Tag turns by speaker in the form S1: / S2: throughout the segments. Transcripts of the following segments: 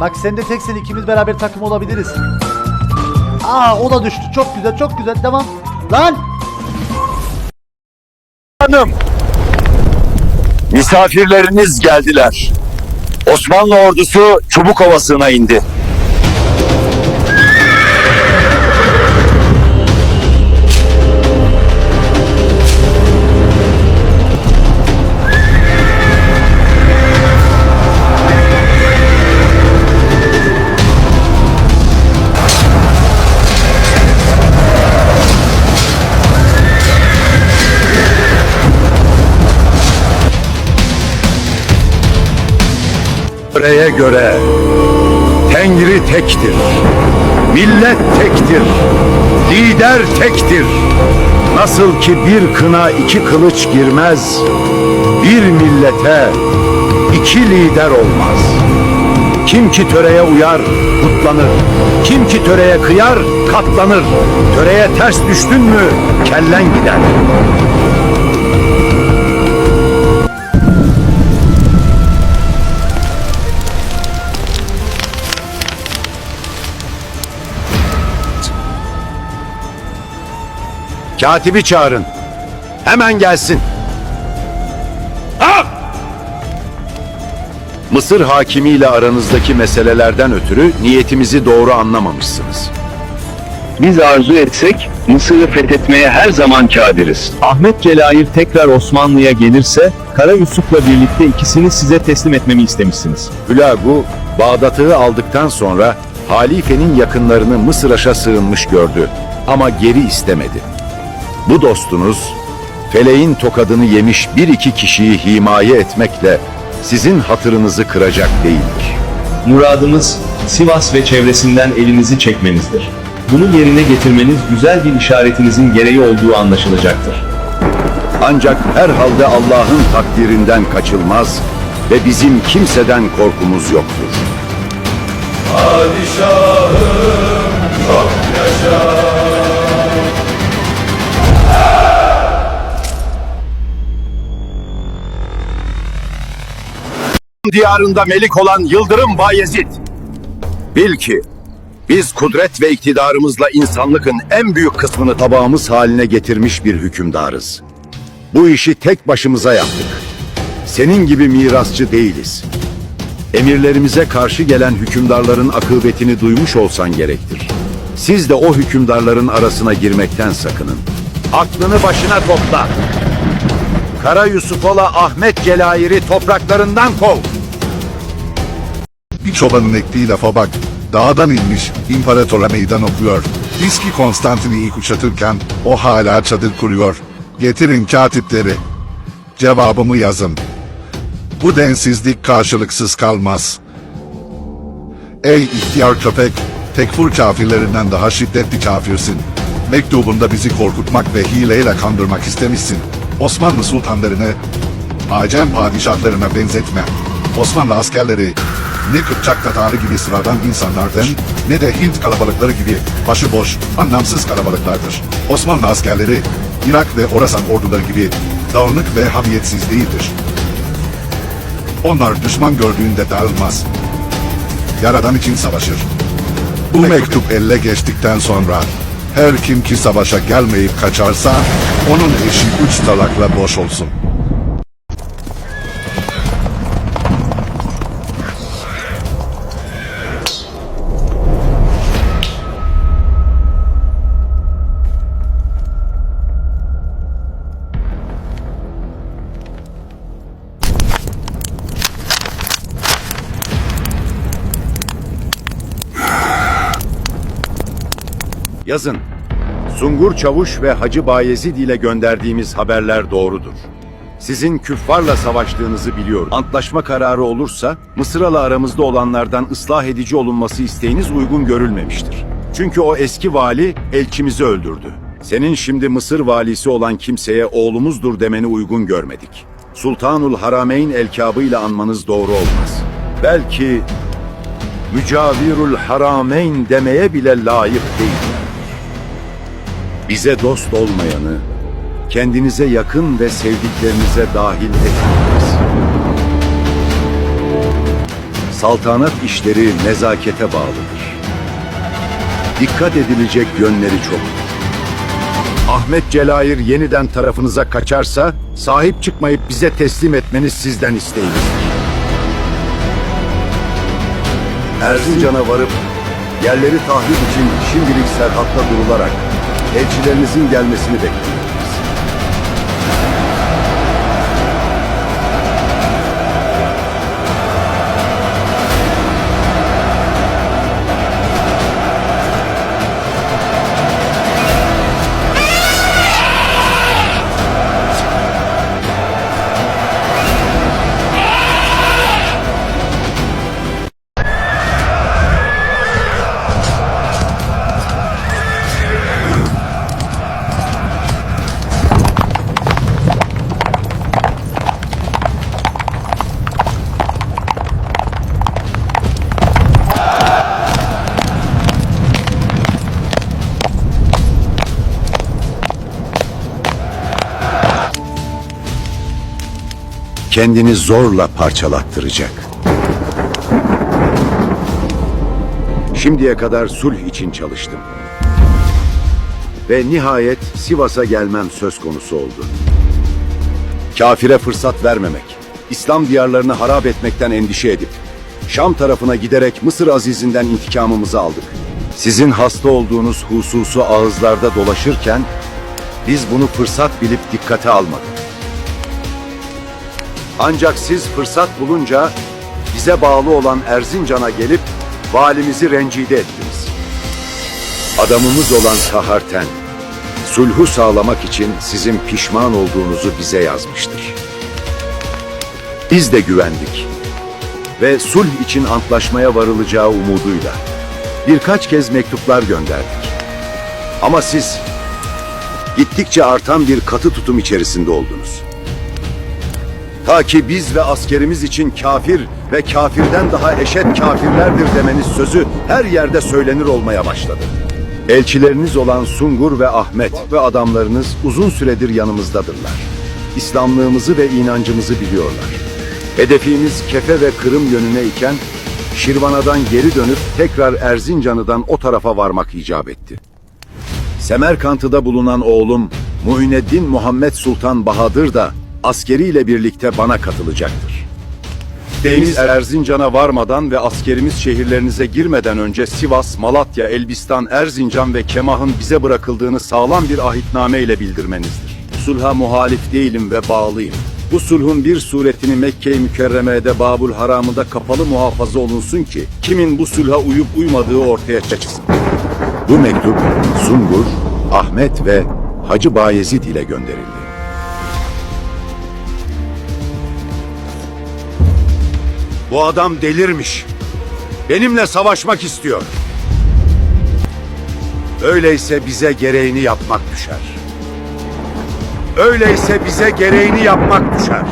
S1: Bak sen de teksin ikimiz beraber takım olabiliriz. Aa o da düştü. Çok güzel çok güzel devam. Lan!
S2: Hanım. Misafirleriniz geldiler. Osmanlı ordusu Çubuk Ovası'na indi. Göre Tengri tektir. Millet tektir. Lider tektir. Nasıl ki bir kına iki kılıç girmez, bir millete iki lider olmaz. Kim ki töreye uyar, kutlanır. Kim ki töreye kıyar, katlanır. Töreye ters düştün mü, kellen gider. Katibi çağırın. Hemen gelsin. Ah! Mısır hakimiyle aranızdaki meselelerden ötürü niyetimizi doğru anlamamışsınız.
S3: Biz arzu etsek, Mısır'ı fethetmeye her zaman kadiriz.
S4: Ahmet Celayir tekrar Osmanlı'ya gelirse, Kara Yusuf'la birlikte ikisini size teslim etmemi istemişsiniz.
S2: Hülagu, Bağdat'ı aldıktan sonra halifenin yakınlarını Mısır'a sığınmış gördü ama geri istemedi. Bu dostunuz, feleğin tokadını yemiş bir iki kişiyi himaye etmekle sizin hatırınızı kıracak değildir.
S4: Muradımız, Sivas ve çevresinden elinizi çekmenizdir. Bunu yerine getirmeniz güzel bir işaretinizin gereği olduğu anlaşılacaktır.
S2: Ancak herhalde Allah'ın takdirinden kaçılmaz ve bizim kimseden korkumuz yoktur. Diyarında melik olan Yıldırım Bayezid. Bil ki biz kudret ve iktidarımızla insanlıkın en büyük kısmını tabağımız haline getirmiş bir hükümdarız. Bu işi tek başımıza yaptık. Senin gibi mirasçı değiliz. Emirlerimize karşı gelen hükümdarların akıbetini duymuş olsan gerektir. Siz de o hükümdarların arasına girmekten sakının. Aklını başına topla. Kara Yusufola Ahmet Celayir'i topraklarından kov.
S5: Bir çobanın ektiği lafa bak. Dağdan inmiş, imparatora meydan okuyor. Biz ki Konstantin'i kuşatırken o hala çadır kuruyor. Getirin katipleri. Cevabımı yazın. Bu densizlik karşılıksız kalmaz. Ey ihtiyar köpek, tekfur kafirlerinden daha şiddetli kafirsin. Mektubunda bizi korkutmak ve hileyle kandırmak istemişsin. Osmanlı sultanlarını Acem padişahlarına benzetme. Osmanlı askerleri ne Kıpçak Tatarı gibi sıradan insanlardan ne de Hint kalabalıkları gibi başıboş, anlamsız kalabalıklardır. Osmanlı askerleri Irak ve Orasan orduları gibi dağınık ve hamiyetsiz değildir. Onlar düşman gördüğünde dağılmaz. Yaradan için savaşır. Bu mektup elle geçtikten sonra her kim ki savaşa gelmeyip kaçarsa onun eşi üç talakla boş olsun.
S2: Yazın. Sungur Çavuş ve Hacı Bayezid ile gönderdiğimiz haberler doğrudur. Sizin küffarla savaştığınızı biliyorum. Antlaşma kararı olursa Mısır'la aramızda olanlardan ıslah edici olunması isteğiniz uygun görülmemiştir. Çünkü o eski vali elçimizi öldürdü. Senin şimdi Mısır valisi olan kimseye oğlumuzdur demeni uygun görmedik. Sultanul Harameyn elkabıyla anmanız doğru olmaz. Belki Mücavirul Harameyn demeye bile layık değiller. Bize dost olmayanı, kendinize yakın ve sevdiklerinize dahil etmeyiniz. Saltanat işleri nezakete bağlıdır. Dikkat edilecek yönleri çok. Ahmet Celayir yeniden tarafınıza kaçarsa sahip çıkmayıp bize teslim etmeniz sizden isteğimiz. Erzincan'a varıp yerleri tahrip için şimdilik Serhat'ta durularak elçilerinizin gelmesini bekliyoruz. Kendini zorla parçalattıracak. Şimdiye kadar sulh için çalıştım. Ve nihayet Sivas'a gelmem söz konusu oldu. Kafire fırsat vermemek, İslam diyarlarını harap etmekten endişe edip, Şam tarafına giderek Mısır azizinden intikamımızı aldık. Sizin hasta olduğunuz hususu ağızlarda dolaşırken, biz bunu fırsat bilip dikkate almadık. Ancak siz fırsat bulunca bize bağlı olan Erzincan'a gelip valimizi rencide ettiniz. Adamımız olan Kaharten, sulhu sağlamak için sizin pişman olduğunuzu bize yazmıştır. Biz de güvendik ve sulh için antlaşmaya varılacağı umuduyla birkaç kez mektuplar gönderdik. Ama siz gittikçe artan bir katı tutum içerisinde oldunuz. Ta ki biz ve askerimiz için kafir ve kafirden daha eşit kafirlerdir demeniz sözü her yerde söylenir olmaya başladı. Elçileriniz olan Sungur ve Ahmet ve adamlarınız uzun süredir yanımızdadırlar. İslamlığımızı ve inancımızı biliyorlar. Hedefimiz Kefe ve Kırım yönüne iken Şirvana'dan geri dönüp tekrar Erzincan'dan o tarafa varmak icap etti. Semerkant'ta bulunan oğlum Muhineddin Muhammed Sultan Bahadır da askeriyle birlikte bana katılacaktır. Deniz Erzincan'a varmadan ve askerimiz şehirlerinize girmeden önce Sivas, Malatya, Elbistan, Erzincan ve Kemah'ın bize bırakıldığını sağlam bir ahitname ile bildirmenizdir. Sulha muhalif değilim ve bağlıyım. Bu sulhun bir suretini Mekke-i Mükerreme'de Babul Haram'da kapalı muhafaza olunsun ki kimin bu sulha uyup uymadığı ortaya çıksın. Bu mektup Sungur, Ahmet ve Hacı Bayezid ile gönderildi. Bu adam delirmiş. Benimle savaşmak istiyor. Öyleyse bize gereğini yapmak düşer. Öyleyse bize gereğini yapmak düşer.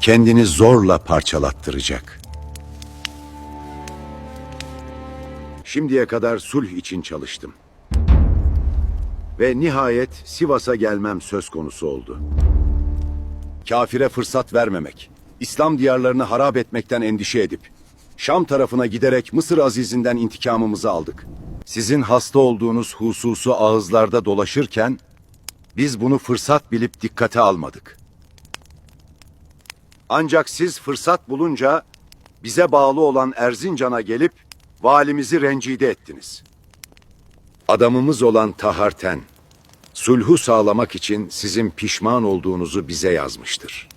S2: Kendini zorla parçalattıracak. Şimdiye kadar sulh için çalıştım. Ve nihayet Sivas'a gelmem söz konusu oldu. Kafire fırsat vermemek, İslam diyarlarını harap etmekten endişe edip, Şam tarafına giderek Mısır azizinden intikamımızı aldık. Sizin hasta olduğunuz hususu ağızlarda dolaşırken, biz bunu fırsat bilip dikkate almadık. Ancak siz fırsat bulunca bize bağlı olan Erzincan'a gelip valimizi rencide ettiniz. Adamımız olan Taharten, sulhu sağlamak için sizin pişman olduğunuzu bize yazmıştır.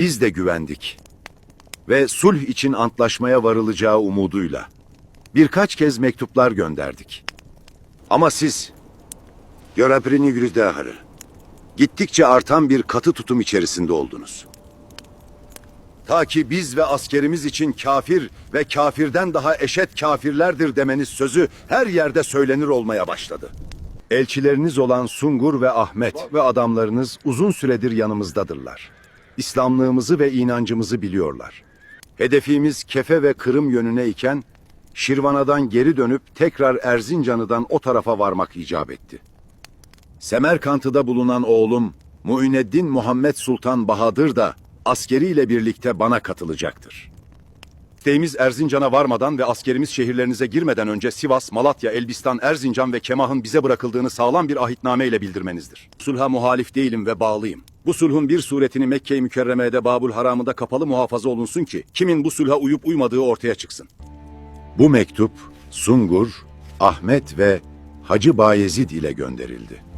S2: Biz de güvendik ve sulh için antlaşmaya varılacağı umuduyla birkaç kez mektuplar gönderdik. Ama siz, Görabrini Gülüdaharı, gittikçe artan bir katı tutum içerisinde oldunuz. Ta ki biz ve askerimiz için kafir ve kafirden daha eşet kafirlerdir demeniz sözü her yerde söylenir olmaya başladı. Elçileriniz olan Sungur ve Ahmet ve adamlarınız uzun süredir yanımızdadırlar. İslamlığımızı ve inancımızı biliyorlar. Hedefimiz Kefe ve Kırım yönüne iken Şirvana'dan geri dönüp tekrar Erzincan'dan o tarafa varmak icap etti. Semerkant'ta bulunan oğlum Muineddin Muhammed Sultan Bahadır da askeriyle birlikte bana katılacaktır. İsteğimiz Erzincan'a varmadan ve askerimiz şehirlerinize girmeden önce Sivas, Malatya, Elbistan, Erzincan ve Kemah'ın bize bırakıldığını sağlam bir ahitname ile bildirmenizdir. Sulha muhalif değilim ve bağlıyım. Bu sulhun bir suretini Mekke-i Mükerreme'de Babul Haram'da kapalı muhafaza olunsun ki kimin bu sulha uyup uymadığı ortaya çıksın. Bu mektup Sungur, Ahmet ve Hacı Bayezid ile gönderildi.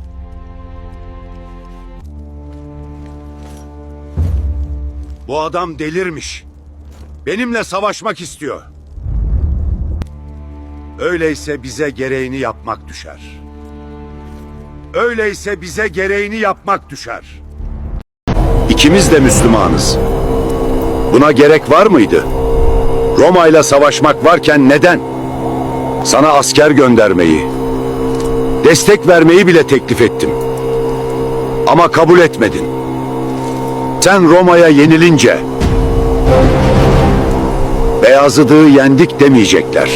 S2: Bu adam delirmiş. Benimle savaşmak istiyor. Öyleyse bize gereğini yapmak düşer. Öyleyse bize gereğini yapmak düşer. İkimiz de Müslümanız. Buna gerek var mıydı? Roma ile savaşmak varken neden? Sana asker göndermeyi, destek vermeyi bile teklif ettim. Ama kabul etmedin. Sen Roma'ya yenilince Beyazıdığı yendik demeyecekler.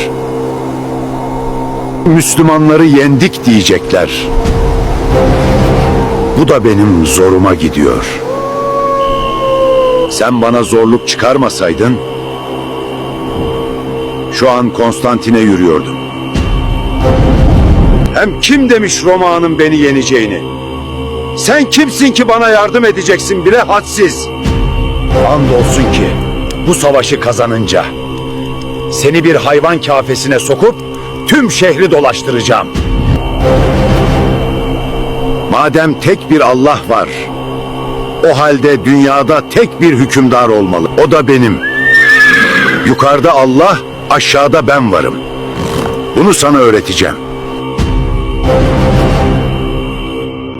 S2: Müslümanları yendik diyecekler. Bu da benim zoruma gidiyor. Sen bana zorluk çıkarmasaydın şu an Konstantin'e yürüyordum. Hem kim demiş Roma'nın beni yeneceğini? Sen kimsin ki bana yardım edeceksin bile hadsiz. Andolsun ki bu savaşı kazanınca seni bir hayvan kafesine sokup tüm şehri dolaştıracağım. Madem tek bir Allah var, o halde dünyada tek bir hükümdar olmalı. O da benim. Yukarıda Allah, aşağıda ben varım. Bunu sana öğreteceğim.